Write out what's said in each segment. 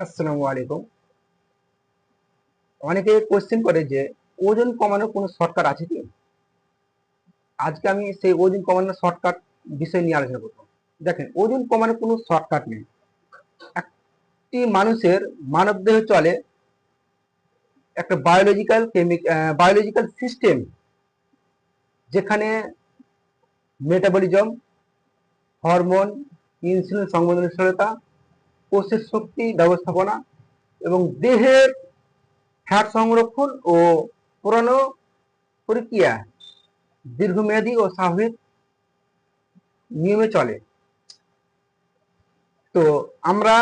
আসসালামু আলাইকুম। অনেকে কোশ্চেন করে যে, ওজন কমানোর কোনো শর্টকাট আছে কি? আজকে আমি সেই ওজন কমানোর শর্টকাট বিষয় নিয়ে আলোচনা করব। দেখেন, ওজন কমানোর কোনো শর্টকাট নেই। একটি মানুষের মানবদেহ চলে একটা বায়োলজিক্যাল কেমিক বায়োলজিক্যাল সিস্টেম যেখানে মেটাবলিজম হরমোন ইনসুলিন সংবেদনশীলতা কোষের শক্তি, ব্যবস্থাপনা এবং দেহের ফ্যাট সংরক্ষণ ও পুরানো প্রক্রিয়া দীর্ঘমেয়াদী ও স্বাভাবিক নিয়মে চলে। তো আমরা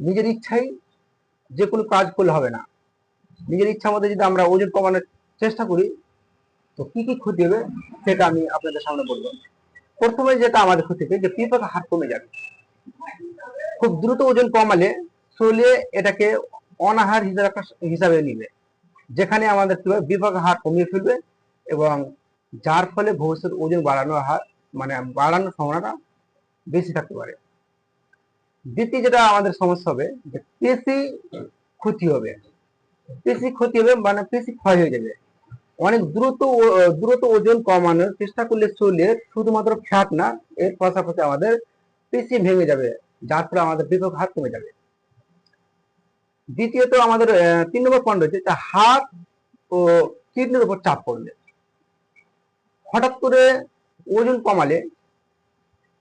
নিজের ইচ্ছাই যে কোনো কাজ করলে হবে না। নিজের ইচ্ছা মতো যদি আমরা ওজন কমানোর চেষ্টা করি, তো কি কি ক্ষতি হবে সেটা আমি আপনাদের সামনে বলব। প্রথমে যেটা আমাদের ক্ষতি হবে, যে পিপার হার কমে যাবে। খুব দ্রুত ওজন কমালে শরীরে এটাকে অনাহার হিসাবে নিবে। যেখানে আমাদের কি বিপাক হার কমিয়ে ফেলবে এবং যার ফলে ভবিষ্যৎ ওজন বাড়ানোর হার মানে বাড়ানোর সম্ভাবনাটা বেশি থাকতে পারে। দ্বিতীয় যেটা আমাদের সমস্যা হবে যে পেশি ক্ষতি হবে। পেশি ক্ষতি হবে মানে পেশি ক্ষয় হয়ে যাবে। অনেক দ্রুত দ্রুত ওজন কমানোর চেষ্টা করলে শরীরের শুধুমাত্র ফ্যাট না, এর পাশাপাশি আমাদের পেশি ভেঙে যাবে, যার ফলে আমাদের বিপাক হার কমে যাবে। দ্বিতীয়ত আমাদের তিন নম্বর পয়েন্ট যে হার্ট ও কিডনির উপর চাপ পড়লে। হঠাৎ করে ওজন কমালে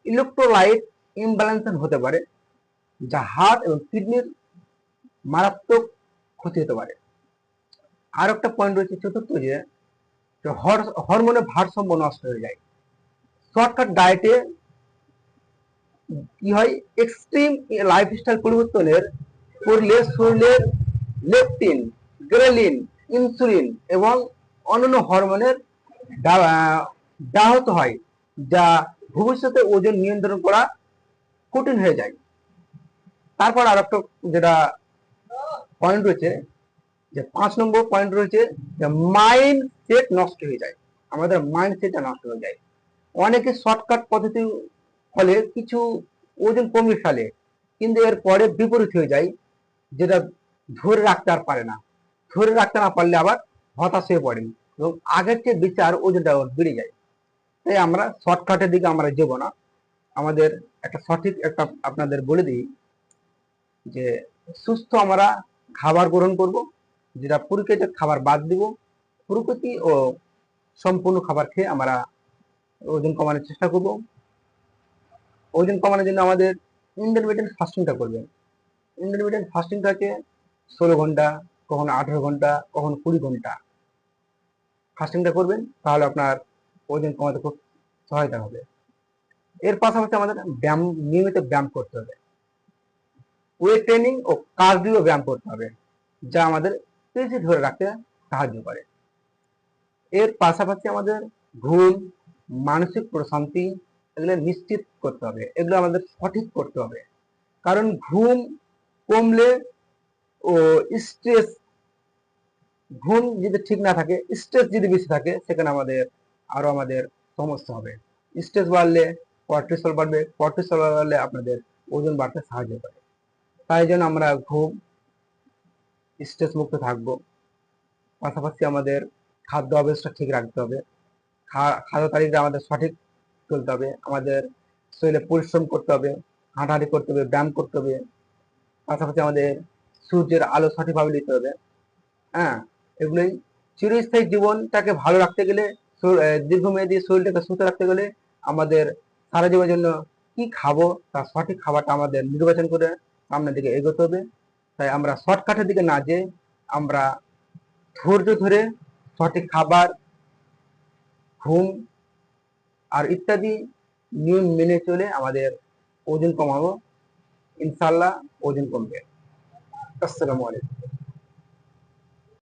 ইলেকট্রোলাইট ইমব্যালেন্স হতে পারে, যা হার্ট এবং কিডনির মারাত্মক ক্ষতি হতে পারে। আর একটা পয়েন্ট রয়েছে চতুর্থ যে হরমোনের ভারসাম্য নষ্ট হয়ে যায়। শর্টকাট ডায়েটে কি হয়? এক্সট্রিম লাইফস্টাইল পরিবর্তনের করলে শরীরের লেপটিন, গ্রেলিন, ইনসুলিন এবং অন্যান্য হরমোনের ব্যাহ- ব্যাহত হয়, যা ভবিষ্যতে ওজন নিয়ন্ত্রণ করা কঠিন হয়ে যায়। তারপর আর একটা যেটা পয়েন্ট রয়েছে, যে পাঁচ নম্বর পয়েন্ট রয়েছে, যে মাইন্ড সেট নষ্ট হয়ে যায়। আমাদের মাইন্ড সেটটা নষ্ট হয়ে যায়। অনেকে শর্টকাট পদ্ধতির ফলে কিছু ওজন কমিয়ে ফেলে, কিন্তু এর পরে বিপরীত হয়ে যায়, যেটা ধরে রাখতে আর পারে না। ধরে রাখতে না পারলে আবার হতাশ হয়ে পড়েন এবং আগের চেয়ে বিচার ওজনটা বেড়ে যায়। তাই আমরা শর্টকাটের দিকে আমরা যাব না। আমাদের একটা সঠিক একটা আপনাদের বলে দিই যে, সুস্থ আমরা খাবার গ্রহণ করব, যেটা প্রকৃতির খাবার বাদ দিব। প্রকৃতি ও সম্পূর্ণ খাবার খেয়ে আমরা ওজন কমানোর চেষ্টা করব। ওজন কমানোর জন্য আমাদের ইন্টারমিডিয়েন্ট ফাস্টিংটা করবেন। ইন্টারমিডিয়েন্ট ফাস্টিংটা হচ্ছে ষোলো ঘণ্টা, কখনো আঠেরো ঘণ্টা, কখনো কুড়ি ঘণ্টা। ফাস্টিংটা করবেন, তাহলে আপনার ওজন কমাতে খুব সহায়তা হবে। এর পাশাপাশি আমাদের ব্যায়াম, নিয়মিত ব্যায়াম করতে হবে। ওয়েট ট্রেনিং ও কার্ডিও ব্যায়াম করতে হবে, যা আমাদের পেশি ধরে রাখতে সাহায্য করে। এর পাশাপাশি আমাদের ঘুম, মানসিক প্রশান্তি এগুলো নিশ্চিত করতে হবে, এগুলো আমাদের সঠিক করতে হবে। কারণ ঘুম কমলে ও স্ট্রেস ঘুম যদি ঠিক না থাকে স্ট্রেস যদি বেশি থাকে, সেখানে আমাদের আরও আমাদের সমস্যা হবে। স্ট্রেস বাড়লে কর্টিসল বাড়বে কর্টিসল বাড়লে আপনাদের ওজন বাড়তে সাহায্য করে। তাই জন্য আমরা ঘুম স্ট্রেস মুক্ত থাকব। পাশাপাশি আমাদের খাদ্য অভ্যাসটা ঠিক রাখতে হবে। খাদ্য তালিকা আমাদের সঠিক চলতে হবে, আমাদের শরীরে পরিশ্রম করতে হবে, হাঁটাহাঁটি করতে হবে, ব্যায়াম করতে হবে, পাশাপাশি আমাদের সূর্যের আলো সঠিকভাবে নিতে হবে হ্যাঁ? এগুলোই চিরস্থায়ী জীবনটাকে ভালো রাখতে গেলে দীর্ঘমেয়াদী শরীরটাকে সুস্থ রাখতে গেলে আমাদের সারা জীবনের জন্য কি খাব, তার সঠিক খাবারটা আমাদের নির্বাচন করে সামনের দিকে এগোতে হবে। তাই আমরা শর্টকাটের দিকে না যে আমরা ধৈর্য ধরে সঠিক খাবার, ঘুম আর ইত্যাদি নিয়ম মেনে চলে আমাদের ওজন কমাবো। ইনশাল্লাহ ওজন কমবে। আসসালামু আলাইকুম।